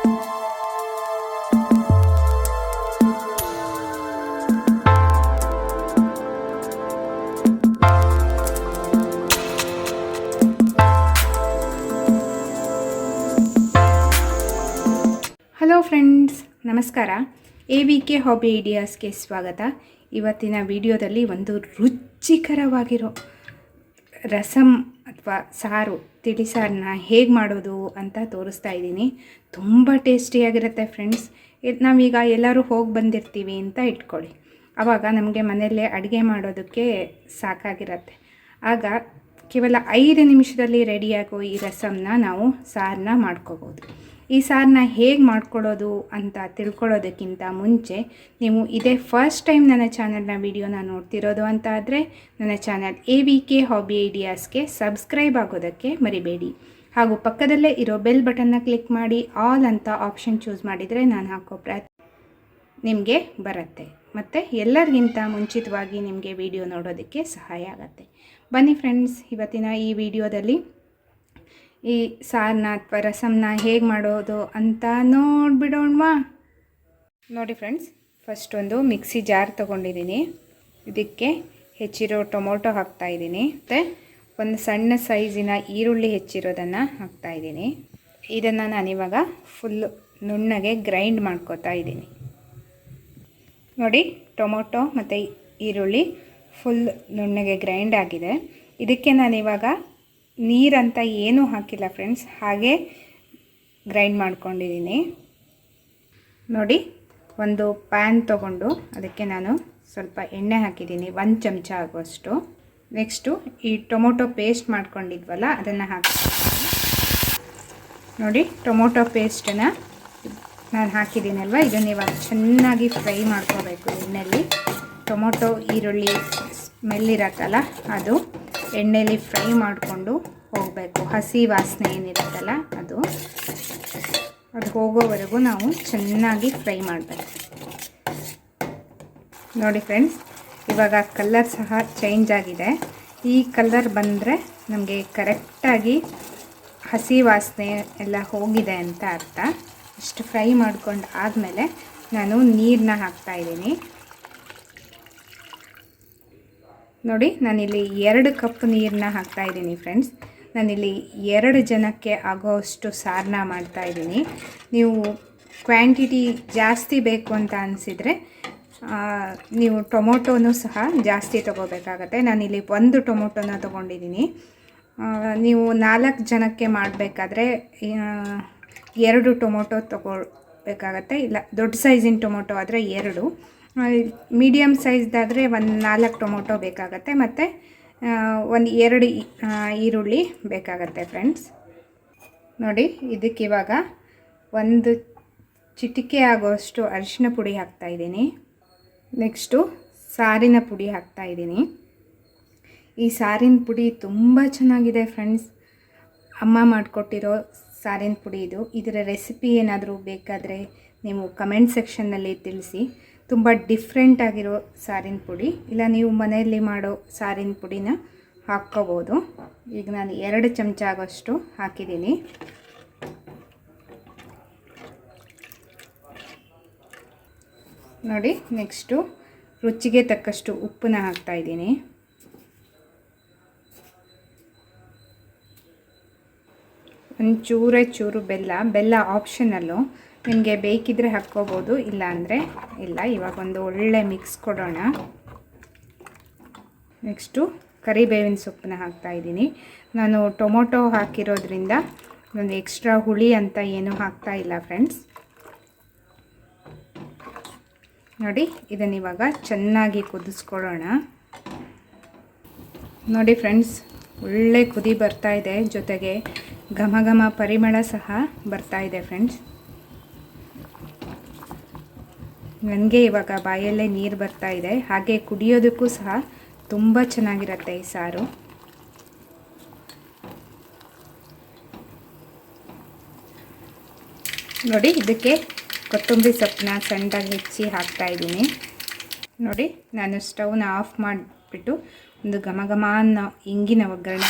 Hello friends ನಮಸ್ಕಾರ. A V K hobby ಐಡಿಯಾಸ್ಗೆ ಸ್ವಾಗತ. ಇವತ್ತಿನ ವಿಡಿಯೋದಲ್ಲಿ ಒಂದು ರುಚಿಕರವಾಗಿರೋ ರಸಮ್ ಅಥವಾ ಸಾರು, ತಿಳಿ ಸಾರನ್ನ ಹೇಗೆ ಮಾಡೋದು ಅಂತ ತೋರಿಸ್ತಾ ಇದ್ದೀನಿ. ತುಂಬ ಟೇಸ್ಟಿಯಾಗಿರುತ್ತೆ ಫ್ರೆಂಡ್ಸ್. ನಾವೀಗ ಎಲ್ಲರೂ ಹೋಗಿ ಬಂದಿರ್ತೀವಿ ಅಂತ ಇಟ್ಕೊಳ್ಳಿ. ಆವಾಗ ನಮಗೆ ಮನೆಯಲ್ಲೇ ಅಡುಗೆ ಮಾಡೋದಕ್ಕೆ ಸಾಕಾಗಿರತ್ತೆ. ಆಗ ಕೇವಲ ಐದು ನಿಮಿಷದಲ್ಲಿ ರೆಡಿಯಾಗೋ ಈ ರಸಮನ್ನ ನಾವು ಸಾರನ್ನ ಮಾಡ್ಕೋಬೋದು. ಈ ಸಾರನ್ನ ಹೇಗೆ ಮಾಡ್ಕೊಳ್ಳೋದು ಅಂತ ತಿಳ್ಕೊಳ್ಳೋದಕ್ಕಿಂತ ಮುಂಚೆ ನೀವು ಇದೇ ಫಸ್ಟ್ ಟೈಮ್ ನನ್ನ ಚಾನಲ್ನ ವಿಡಿಯೋನ ನೋಡ್ತಿರೋದು ಅಂತ ಆದರೆ ನನ್ನ channel A V K hobby ಐಡಿಯಾಸ್ಗೆ subscribe ಆಗೋದಕ್ಕೆ ಮರಿಬೇಡಿ. ಹಾಗೂ ಪಕ್ಕದಲ್ಲೇ ಇರೋ ಬೆಲ್ ಬಟನ್ನ ಕ್ಲಿಕ್ ಮಾಡಿ ಆಲ್ ಅಂತ ಆಪ್ಷನ್ ಚೂಸ್ ಮಾಡಿದರೆ ನಾನು ಹಾಕೋ ಪ್ರಯತ್ನ ನಿಮಗೆ ಬರುತ್ತೆ. ಮತ್ತು ಎಲ್ಲರಿಗಿಂತ ಮುಂಚಿತವಾಗಿ ನಿಮಗೆ ವಿಡಿಯೋ ನೋಡೋದಕ್ಕೆ ಸಹಾಯ ಆಗುತ್ತೆ. ಬನ್ನಿ ಫ್ರೆಂಡ್ಸ್ ಇವತ್ತಿನ ಈ ವಿಡಿಯೋದಲ್ಲಿ ಈ ಸಾರನ್ನ ಅಥವಾ ರಸಮ್ನ ಹೇಗೆ ಮಾಡೋದು ಅಂತ ನೋಡಿಬಿಡೋಣವಾ? ನೋಡಿ ಫ್ರೆಂಡ್ಸ್ ಫಸ್ಟ್ ಒಂದು ಮಿಕ್ಸಿ ಜಾರ್ ತೊಗೊಂಡಿದ್ದೀನಿ. ಇದಕ್ಕೆ ಹೆಚ್ಚಿರೋ ಟೊಮೊಟೊ ಹಾಕ್ತಾಯಿದ್ದೀನಿ ಮತ್ತು ಒಂದು ಸಣ್ಣ ಸೈಜಿನ ಈರುಳ್ಳಿ ಹೆಚ್ಚಿರೋದನ್ನು ಹಾಕ್ತಾಯಿದ್ದೀನಿ ಇದನ್ನು ನಾನಿವಾಗ ಫುಲ್ಲು ನುಣ್ಣಗೆ ಗ್ರೈಂಡ್ ಮಾಡ್ಕೋತಾ ಇದ್ದೀನಿ. ನೋಡಿ, ಟೊಮೊಟೊ ಮತ್ತು ಈರುಳ್ಳಿ ಫುಲ್ ನುಣ್ಣಗೆ ಗ್ರೈಂಡ್ ಆಗಿದೆ. ಇದಕ್ಕೆ ನಾನಿವಾಗ ನೀರಂತ ಏನೂ ಹಾಕಿಲ್ಲ ಫ್ರೆಂಡ್ಸ್, ಹಾಗೆ ಗ್ರೈಂಡ್ ಮಾಡ್ಕೊಂಡಿದ್ದೀನಿ. ನೋಡಿ, ಒಂದು ಪ್ಯಾನ್ ತಗೊಂಡು ಅದಕ್ಕೆ ನಾನು ಸ್ವಲ್ಪ ಎಣ್ಣೆ ಹಾಕಿದ್ದೀನಿ, ಒಂದು ಚಮಚ ಆಗುವಷ್ಟು. ನೆಕ್ಸ್ಟು ಈ ಟೊಮೊಟೊ ಪೇಸ್ಟ್ ಮಾಡ್ಕೊಂಡಿದ್ವಲ್ಲ, ಅದನ್ನು ಹಾಕಿ ನೋಡಿ, ಟೊಮೊಟೊ ಪೇಸ್ಟನ್ನು ನಾನು ಹಾಕಿದ್ದೀನಲ್ವ ಇದನ್ನು ಇವಾಗ ಚೆನ್ನಾಗಿ ಫ್ರೈ ಮಾಡ್ಕೋಬೇಕು ಎಣ್ಣೆಯಲ್ಲಿ ಟೊಮೊಟೊ, ಈರುಳ್ಳಿ, ಸ್ಮೆಲ್ ಇರತ್ತಲ್ಲ, ಅದು ಎಣ್ಣೆಯಲ್ಲಿ ಫ್ರೈ ಮಾಡಿಕೊಂಡು ಹೋಗಬೇಕು. ಹಸಿ ವಾಸನೆ ಏನಿರುತ್ತಲ್ಲ ಅದು. ಅದು ಹೋಗೋವರೆಗೂ ನಾವು ಚೆನ್ನಾಗಿ ಫ್ರೈ ಮಾಡಬೇಕು. ನೋಡಿ ಫ್ರೆಂಡ್ಸ್, ಇವಾಗ ಕಲ್ಲರ್ ಸಹ ಚೇಂಜ್ ಆಗಿದೆ. ಈ ಕಲ್ಲರ್ ಬಂದರೆ ನಮಗೆ ಕರೆಕ್ಟಾಗಿ ಹಸಿ ವಾಸನೆ ಎಲ್ಲ ಹೋಗಿದೆ ಅಂತ ಅರ್ಥ. ಇಷ್ಟು ಫ್ರೈ ಮಾಡ್ಕೊಂಡು ಆದಮೇಲೆ ನಾನು ನೀರನ್ನ ಹಾಕ್ತಾಯಿದ್ದೀನಿ ನೋಡಿ, ನಾನಿಲ್ಲಿ ಎರಡು ಕಪ್ ನೀರನ್ನ ಹಾಕ್ತಾಯಿದ್ದೀನಿ ಫ್ರೆಂಡ್ಸ್ ನಾನಿಲ್ಲಿ ಎರಡು ಜನಕ್ಕೆ ಆಗೋಷ್ಟು ಸಾರನ್ನ ಮಾಡ್ತಾಯಿದ್ದೀನಿ ನೀವು ಕ್ವಾಂಟಿಟಿ ಜಾಸ್ತಿ ಬೇಕು ಅಂತ ಅನಿಸಿದರೆ ನೀವು ಟೊಮೊಟೊನೂ ಸಹ ಜಾಸ್ತಿ ತೊಗೋಬೇಕಾಗತ್ತೆ. ನಾನಿಲ್ಲಿ ಒಂದು ಟೊಮೊಟೊನ ತೊಗೊಂಡಿದ್ದೀನಿ. ನೀವು ನಾಲ್ಕು ಜನಕ್ಕೆ ಮಾಡಬೇಕಾದ್ರೆ ಎರಡು ಟೊಮೊಟೊ ತೊಗೊಳ್ಬೇಕಾಗತ್ತೆ ಇಲ್ಲ, ದೊಡ್ಡ ಸೈಜಿನ ಟೊಮೊಟೊ ಆದರೆ ಎರಡು. ಮೀಡಿಯಮ್ ಸೈಜ್ದಾದರೆ ಒಂದು ನಾಲ್ಕು ಟೊಮೊಟೊ ಬೇಕಾಗತ್ತೆ ಮತ್ತು ಒಂದು ಎರಡು ಈರುಳ್ಳಿ ಬೇಕಾಗತ್ತೆ ಫ್ರೆಂಡ್ಸ್ ನೋಡಿ, ಇದಕ್ಕೆ ಇವಾಗ ಒಂದು ಚಿಟಿಕೆ ಆಗೋಷ್ಟು ಅರಿಶಿನ ಪುಡಿ ಹಾಕ್ತಾಯಿದ್ದೀನಿ ನೆಕ್ಸ್ಟು ಸಾರಿನ ಪುಡಿ ಹಾಕ್ತಾಯಿದ್ದೀನಿ ಈ ಸಾರಿನ ಪುಡಿ ತುಂಬ ಚೆನ್ನಾಗಿದೆ ಫ್ರೆಂಡ್ಸ್ ಅಮ್ಮ ಮಾಡಿಕೊಟ್ಟಿರೋ ಸಾರಿನ ಪುಡಿ ಇದು. ಇದರ ರೆಸಿಪಿ ಏನಾದರೂ ಬೇಕಾದರೆ ನೀವು ಕಮೆಂಟ್ ಸೆಕ್ಷನ್ನಲ್ಲಿ ತಿಳಿಸಿ. ತುಂಬ ಡಿಫ್ರೆಂಟ್ ಆಗಿರೋ ಸಾರಿನ ಪುಡಿ. ಇಲ್ಲ, ನೀವು ಮನೆಯಲ್ಲಿ ಮಾಡೋ ಸಾರಿನ ಪುಡಿನ ಹಾಕ್ಕೋಬೋದು. ಈಗ ನಾನು ಎರಡು ಚಮಚ ಆಗೋಷ್ಟು ಹಾಕಿದ್ದೀನಿ. ನೋಡಿ ನೆಕ್ಸ್ಟು ರುಚಿಗೆ ತಕ್ಕಷ್ಟು ಉಪ್ಪನ್ನ ಹಾಕ್ತಾಯಿದ್ದೀನಿ ಒಂದು ಚೂರೇ ಚೂರು ಬೆಲ್ಲ. ಬೆಲ್ಲ ಆಪ್ಷನಲ್ಲು ನಿಮಗೆ ಬೇಕಿದ್ದರೆ ಹಾಕ್ಕೋಬೋದು, ಇಲ್ಲ ಅಂದರೆ ಇಲ್ಲ. ಇವಾಗ ಒಂದು ಒಳ್ಳೆ ಮಿಕ್ಸ್ ಕೊಡೋಣ. ನೆಕ್ಸ್ಟು ಕರಿಬೇವಿನ ಸೊಪ್ಪನ್ನ ಹಾಕ್ತಾಯಿದ್ದೀನಿ ನಾನು ಟೊಮೊಟೊ ಹಾಕಿರೋದ್ರಿಂದ ಒಂದು ಎಕ್ಸ್ಟ್ರಾ ಹುಳಿ ಅಂತ ಏನೂ ಹಾಕ್ತಾ ಇಲ್ಲ ಫ್ರೆಂಡ್ಸ್ ನೋಡಿ, ಇದನ್ನು ಇವಾಗ ಚೆನ್ನಾಗಿ ಕುದಿಸ್ಕೊಳ್ಳೋಣ ನೋಡಿ ಫ್ರೆಂಡ್ಸ್ ಒಳ್ಳೆ ಕುದಿ ಬರ್ತಾ ಇದೆ. ಜೊತೆಗೆ ಘಮ ಘಮ ಪರಿಮಳ ಸಹ ಬರ್ತಾ ಇದೆ ಫ್ರೆಂಡ್ಸ್ ನನಗೆ ಇವಾಗ ಬಾಯಲ್ಲೇ ನೀರು ಬರ್ತಾ ಇದೆ. ಹಾಗೆ ಕುಡಿಯೋದಕ್ಕೂ ಸಹ ತುಂಬ ಚೆನ್ನಾಗಿರುತ್ತೆ ಈ ಸಾರು. ನೋಡಿ, ಇದಕ್ಕೆ ಕೊತ್ತಂಬರಿ ಸೊಪ್ಪನ್ನ ಸಣ್ಣದಾಗಿ ಹೆಚ್ಚಿ ಹಾಕ್ತಾ ಇದ್ದೀನಿ. ನೋಡಿ, ನಾನು ಸ್ಟವ್ನ ಆಫ್ ಮಾಡಿಬಿಟ್ಟು ಒಂದು ಘಮ ಘಮ ಅನ್ನೋ ಇಂಗಿನ ಒಗ್ಗರಣೆ